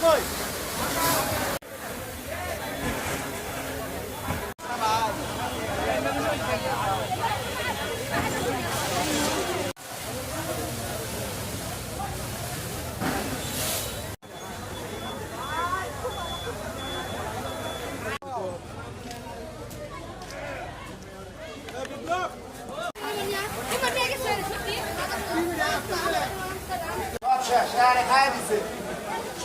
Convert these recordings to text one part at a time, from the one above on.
foi? Şahane kaybısı.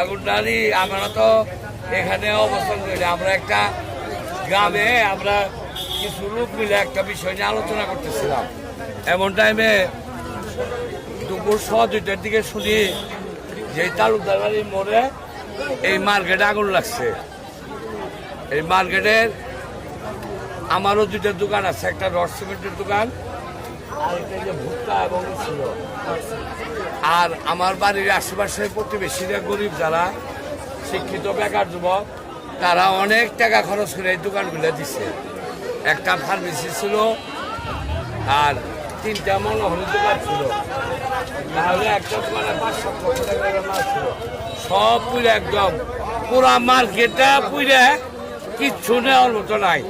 আগুনটারি আমরা তো এখানে অবস্থান করি আমরা একটা গ্রামে আমরা কিছু লোক মিলে একটা বিষয় নিয়ে আলোচনা করতেছিলাম। এমন টাইমে দুপুর ছ দুইটার দিকে শুনি যে তালুকদার বাড়ির মোড়ে এই মার্কেটে আগুন লাগছে। এই মার্কেটের আমারও দুইটা দোকান আছে, একটা রড সিমেন্টের দোকান আর আমার বাড়ির আশেপাশে প্রতিবেশীরা গরিব যারা, শিক্ষিত বেকার যুবক, তারা অনেক টাকা খরচ করে এই দোকানগুলো দিছে। একটা ফার্মেসি ছিল আর তিনটা মনোহরের দোকান ছিল। তাহলে একটা দোকানে পাঁচ সাত লক্ষ ছিল। সব পুরে একদম, পুরা মার্কেটটা পুরে কিচ্ছু নেওয়ার মতো নাই।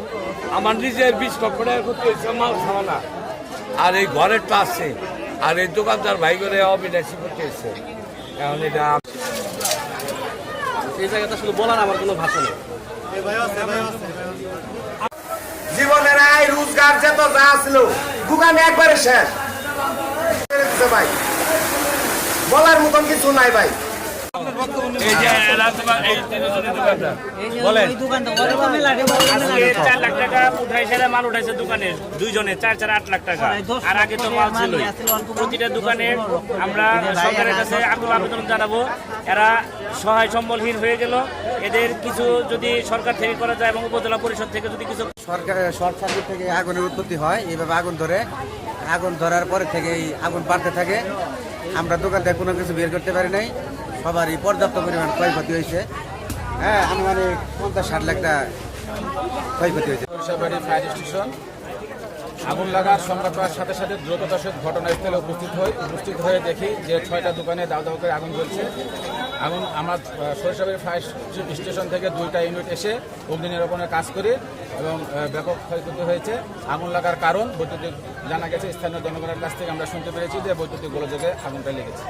আমার নিজের বিশ লক্ষ টাকা করতে হয়েছে, মাল খাওয়ানা আর এই ঘরেরটা আছে আর এই দোকানদার ভাই করে অবিনাশী করতে এসছে। এখন এটা এই জায়গাটা শুধু বলার আমার কোনো ভাষা নেই। জীবনের আয়, রোজগার যত যা ছিল দোকানে একবারে শেষ। ভাই বলার মতন কিছু নাই ভাই। এই যে এই তিনজনের দোকানদার বলেন চার লাখ টাকা উঠাইছে মাল উঠাইছে দোকানের দুইজনে চার চার আট লাখ টাকা। আর আগে তো মাল ছিল প্রতিটা দোকানে আমরা সরকারের কাছে আকুল আবেদন জানাব। এরা সহায় সম্বলহীন হয়ে গেল। এদের কিছু যদি সরকার থেকে করা যায় এবং উপজেলা পরিষদ থেকে যদি কিছু সরকার শর্ট সার্কিট থেকে আগুনের উৎপত্তি হয় এইভাবে আগুন ধরে। আগুন ধরার পরে থেকে এই আগুন বাড়তে থাকে। আমরা দোকান থেকে কোনো কিছু বের করতে পারি নাই। সবারই পর্যাপ্ত পরিমাণ ক্ষয়ক্ষতি হয়েছে। হ্যাঁ আনুমানিক পঞ্চাশ ষাট লাখ টাকা ক্ষয়ক্ষতি হয়েছে। ফায়ার স্টেশন, আগুন লাগার সংবাদ পাওয়ার সাথে সাথে দ্রুততার সহিত ঘটনাস্থলে উপস্থিত হই উপস্থিত হয়ে দেখি যে ছয়টা দোকানে দাও দাও করে আগুন জ্বলছে। আগুন আমার সরিষাবাড়ি ফায়ার স্টেশন থেকে দুইটা ইউনিট এসে অগ্নি নিরাপণের কাজ করি এবং ব্যাপক ক্ষয়ক্ষতি হয়েছে। আগুন লাগার কারণ বৈদ্যুতিক জানা গেছে, স্থানীয় জনগণের কাছ থেকে আমরা শুনতে পেরেছি যে বৈদ্যুতিক গোলযোগে আগুনটা লেগেছে।